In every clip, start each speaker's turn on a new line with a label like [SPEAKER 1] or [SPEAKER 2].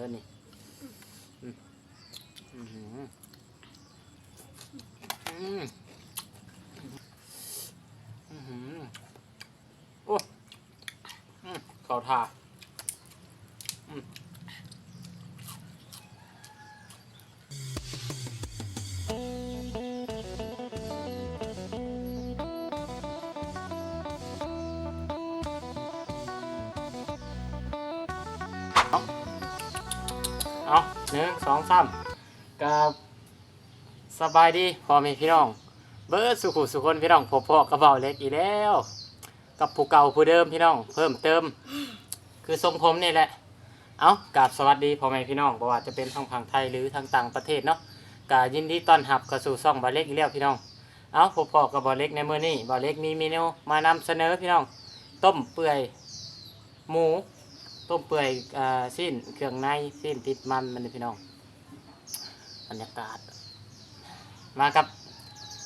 [SPEAKER 1] เลยนี่อืมอื้อหืออืมอื้อหือโอ้อืมเขาทา เอาหนึ่งสองสามกับสบายดีพ่อแม่พี่น้อง เบิร์ดสุขุสุคนพี่น้องพบพ่อกระเป๋าเล็กอีกแล้ว กับผู้เก่าผู้เดิมพี่น้อง เพิ่มเติม คือทรงผมนี่แหละ เอากราบสวัสดีพ่อแม่พี่น้องบ่ว่าจะเป็นทางฝั่งไทยหรือทางต่างประเทศเนาะกายินดีต้อนรับเข้าสู่ช่องบาเล็กอีกแล้วพี่น้อง เอาพบพ่อกับบาเล็กในมื้อนี้บาเล็กมีเมนูมานำเสนอพี่น้อง ต้มเปื่อยหมู ต้มเปื่อยอ่าสิ้นเครื่องในสิ้นติดมันมันนี่พี่น้องบรรยากาศ มากับ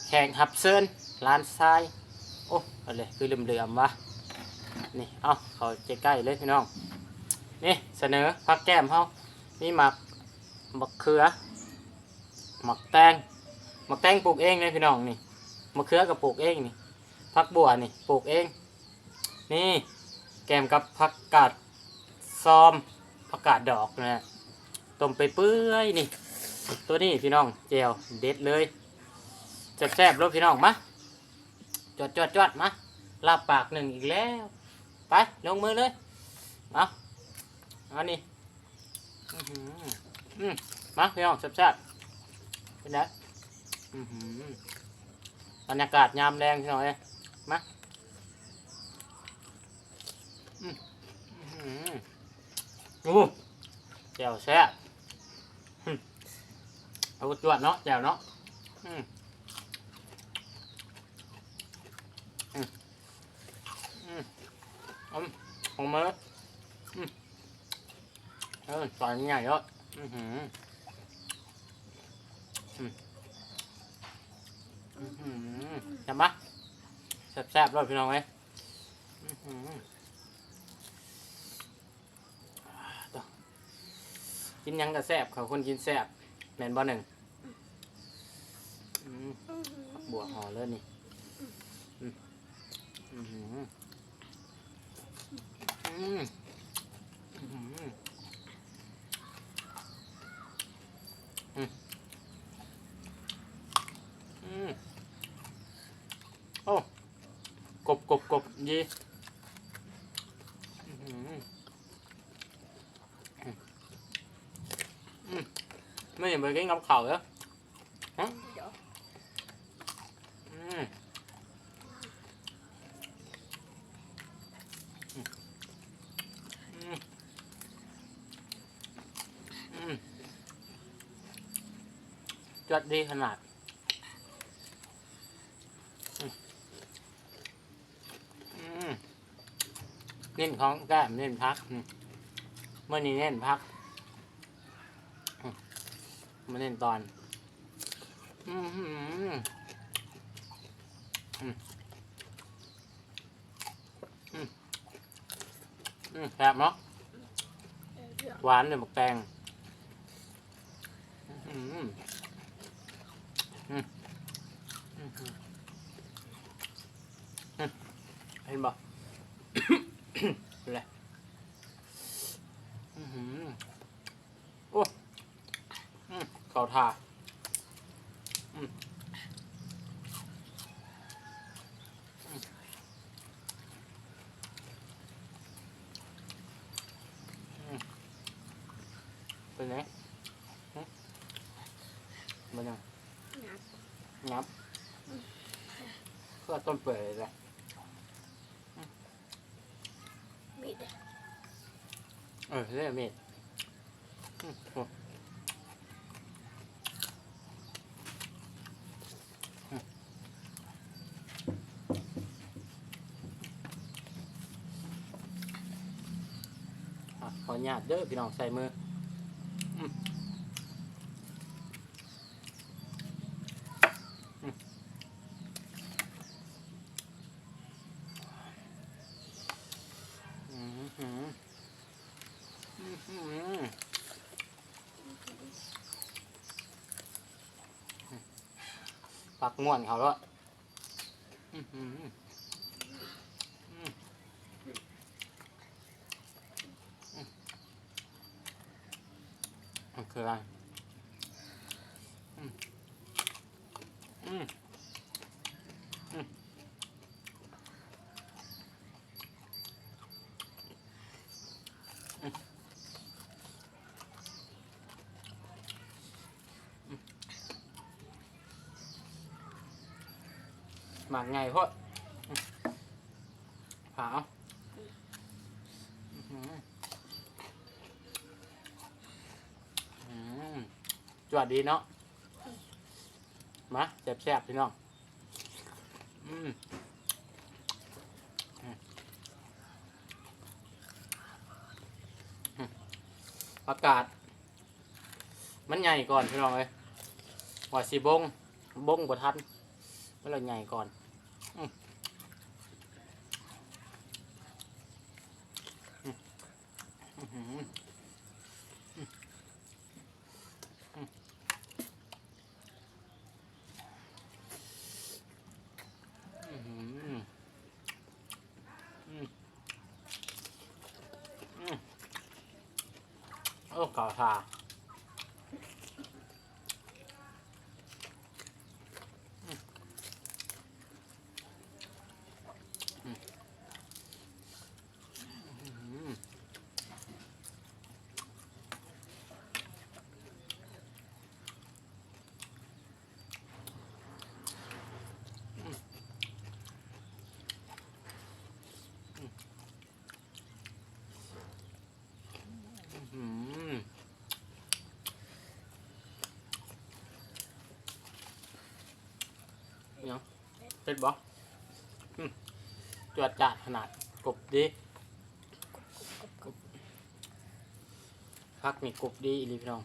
[SPEAKER 1] แข่งหับเซินร้านทรายโอ้อะไรคือเหลื่อมๆวะนี่เอาเขาใกล้ๆเลยพี่น้องนี่เสนอผักแก้มเขานี่หมักหมักเขือหมักแตงหมักแตงปลูกเองเลยพี่น้องนี่มะเขือก็ปลูกเองนี่ผักบัวนี่ปลูกเอง นี่แกมกับผักกาด ซอมผักกาดดอกนะฮะต้มไปเปื่อยนี่ ตัวนี้พี่น้องเจลเด็ดเลยแซ่บๆรถพี่น้องมาจวดจวดจวดมาลาบปากหนึ่งอีกแล้ว ไปลงมือเลยเอาเอานี่มาพี่น้องแซ่บๆเป็นไงอื้อหือบรรยากาศยามแรงพี่น้องเอ้ยมาอืม อู้เจียวแซ่บเอาจวดเนาะแจ่วเนาะอืมอืมอืมอืมของมืออืมเออตอนใหญ่เยอะอือหืออืมอือหือจำปะแซ่บๆเลยพี่น้องเอ้อื้อหืออ่าต่อ กินหยังก็แซ่บเขาคนกินแซ่บแมนบอหนึ่งอืมบวกห่อเลยนี่อืมอืมอืมอืมอืมอืมอืมโอ้กบกบกบยีอืมอืม ไม่เห็นไปกินกับข้าวแล้วฮะ
[SPEAKER 2] เย
[SPEAKER 1] อืมอืมอืมอืมจัดดีขนาดเน้นของแก้มเน้นพักเมื่อนี้เน้นพัก มาเล่นตอนอืมอืมอืมอืมอืมอืมแซ่บเนาะหวานเลยหมกแตงอืมอืมอืมอืมอืมเห็นบ่เป็นไรอือหือโอ้ อืม เขาทาอืมอืมอืมเป็นไงหึมันยัง
[SPEAKER 2] งับ
[SPEAKER 1] งับเพื่อต้นเปื่อยเลย
[SPEAKER 2] มีด
[SPEAKER 1] เออเรียกมีดอืมโอ้อืม ญาตเด้อพี่น้องใส่มือปักง่วนเขาแล้ว มาไงพ่อผาสวัสดีเนาะ มาแซ่บๆพี่น้องอืมอืมอืมอากาศ มันใหญ่ก่อนพี่น้องเลยว่าสีบง บงบ่ทันมันเลยใหญ่ก่อนอืมอืมอื้อหืออื้อหืออืมอืม โอ้ข่าทา อืมอืมยัง เป็นบอืมจวดจัดขนาดกบดีพักนี่กรุบดีอีลีพี่น้อง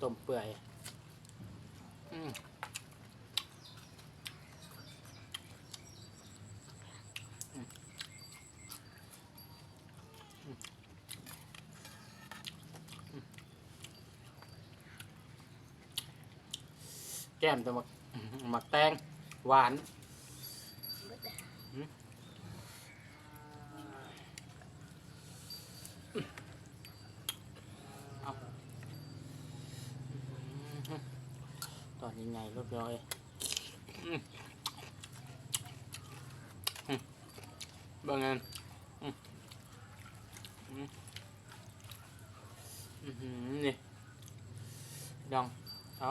[SPEAKER 1] ต้มเปื่อยอืม แก้มจะหมักหมักแตงหวานตอนนี้ไงรถร้อยอืมอืมเบิ่งเงินนี่ดองเอา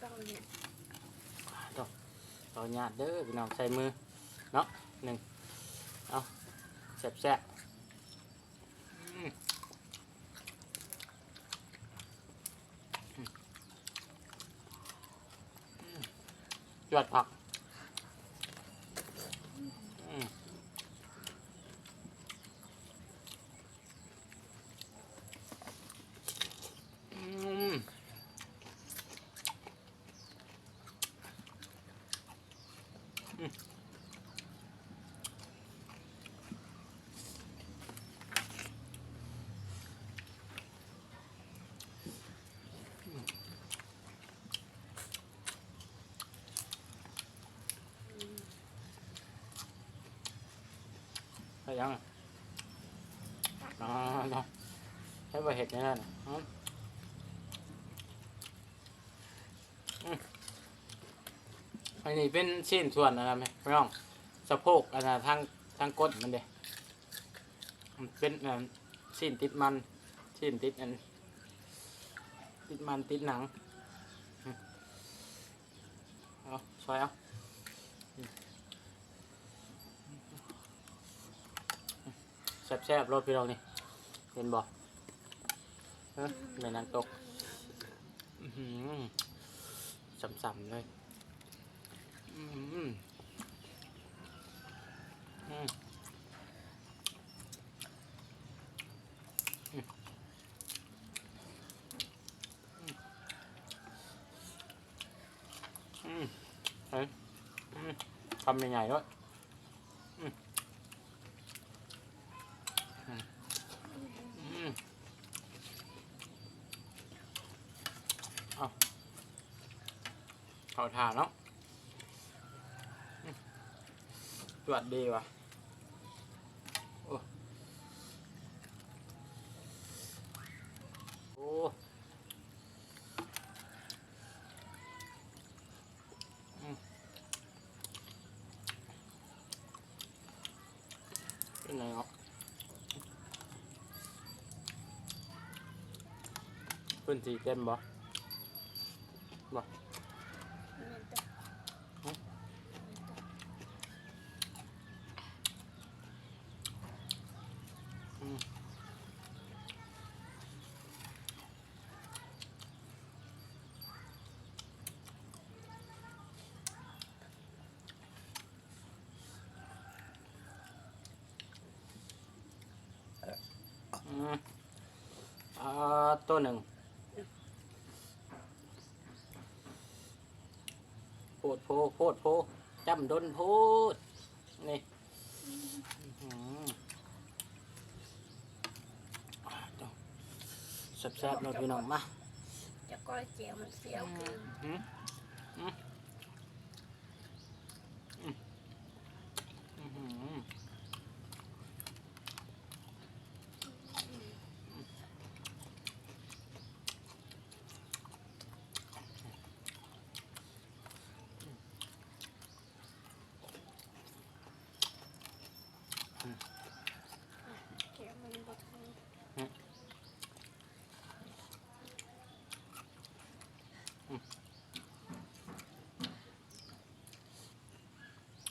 [SPEAKER 2] ต้องเนี่ย
[SPEAKER 1] ต่อญาตเด้อพี่น้องใส่มือเนาะหนึ่งเอาแซ่บแซ่บๆอืมอืมอืมจวดผักอืมอืม ไป ยังอะอ๋อเนาใช้ใบเห็ดนี่นั่นน่ะอืมอันนี้เป็นชิ้นส่วนอะไรไหมพี่น้องสะโพกอันนั้นทางทางก้นมันเด้มันเป็นอันชิ้นติดมันชิ้นติดอันติดมันติดหนังเอาซอยเอา แซ่บๆรถพี่น้องนี่เห็นบ่เนี่ยนั้นตกสัมๆเลยทำยังไงด้วย ดีว่ะโอ้โอ้เป็นไงเนาะพื้นที่เต็มบ่บ่
[SPEAKER 2] เงินตัว
[SPEAKER 1] ฮะ อืม อืมอ่า ตัวหนึ่งโพดโพโพดโพจำดนโพดนี่อื้อหืออ่าต้องแซ่บๆเลยพี่น้องมา
[SPEAKER 2] จะก้อยเจียวมันเสียวคือ
[SPEAKER 1] อืมอืมอืมอื้อหือ嗯
[SPEAKER 2] เจียวมันบดมือ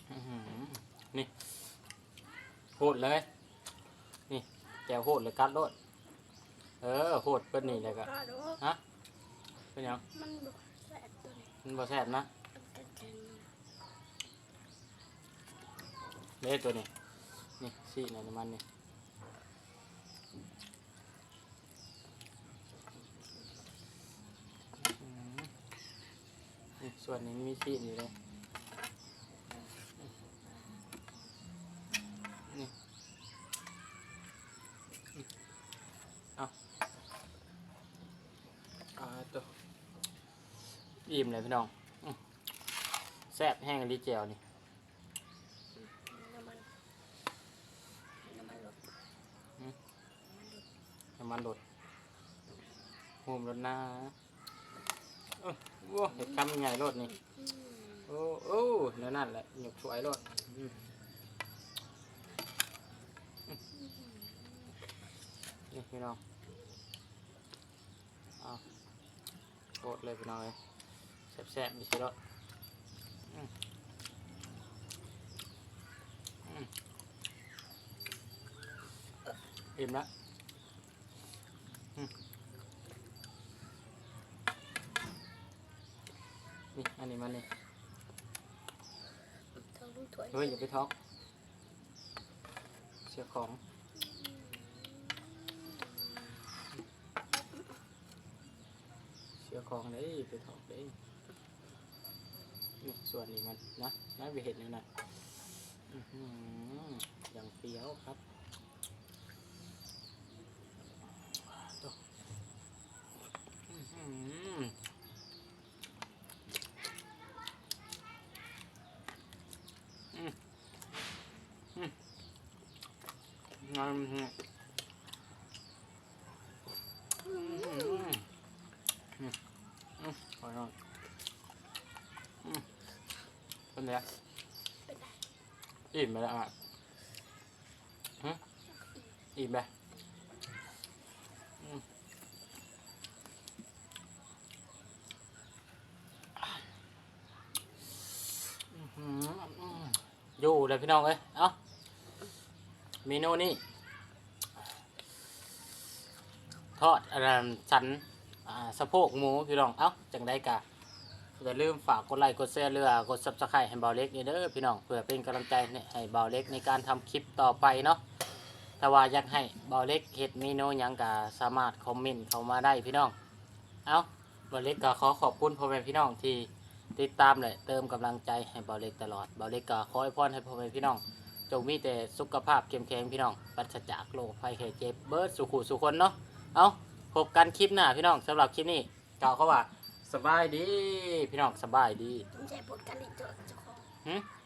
[SPEAKER 1] อื้อหือ นี่โหดเลย นี่แจวโหดเลยกัดโลดเออโหดเป็นนี่เลยก็
[SPEAKER 2] ก็รู้
[SPEAKER 1] เป็นหยัง
[SPEAKER 2] มันบดแสบตัวนี้
[SPEAKER 1] มันบ่แซ่บนะ
[SPEAKER 2] มันเป็นแข็ง
[SPEAKER 1] เละตัวนี้นี่สีในน้ำมันนี่อื้อหือนี่ส่วนนี้มีสีอยู่เลยนี่อืมเอาอ่าตัวอิ่มเลย พี่น้องแซ่บแห้งลิเจลนี่
[SPEAKER 2] น้ำมันน้ำมันลด
[SPEAKER 1] น้ำมันโดดโฮมรถหน้าโอ้เห็ดคำใหญ่รถนี่ โอ้โอ้เดี๋ยวนั่นแหละหยกสวยรถนี่พี่น้องเอาโคตรเลยพี่น้องเลย แซ่บๆมีสิรถอืมอืมอิ่มละนี่อันนี้มันนี่
[SPEAKER 2] เท่าลูกถ้วย
[SPEAKER 1] เฮ้ยอย่าไปท็อกเสียของเสียของเลยอย่าไปท็อกเลยนี่ ส่วนนี้มันนะนะไปเห็นเลยนะอย่างเฟี้ยวครับตัวอื้อหือ งานอืมอืมอืมอืมขอหน่อยอืม เป็นไง
[SPEAKER 2] เป็นไร
[SPEAKER 1] อิ่มไหมล่ะอะฮะอิ่มไหมอืมอื้อหืออืมอยู่เลยพี่น้องเอ้ยเอ้าเมนูนี้ทอดอะไรสันสะโพกหมูพี่น้อง เอ้าจังได้กะ อย่าลืมฝากกดไลค์กดแชร์เรือกดซับสไครต์ให้บอลเล็กนี่เด้อพี่น้องเพื่อเป็นกำลังใจให้บอลเล็กในการทำคลิปต่อไปเนาะถ้าว่าอยากให้บอลเล็กเห็ดเมนูหยังก็สามารถคอมเมนต์เข้ามาได้พี่น้อง เอาบอลเล็กก็ขอขอบคุณพ่อแม่พี่น้องที่ติดตามเลยเติมกำลังใจให้บอลเล็กตลอดบอลเล็กก็ขอให้พรให้พ่อแม่พี่น้องจงมีแต่สุขภาพเข้มแข็งพี่น้องปัสจากโรคภัยไข้เจ็บเบิร์ดสุขุสุคนเนาะเอาพบกันคลิปหน้าพี่น้องสำหรับคลิปนี้กล่าเขาว่า สบายดี พี่น้องสบายดี
[SPEAKER 2] ต้อใช้บดกัรเล่นตัวเจ้าของ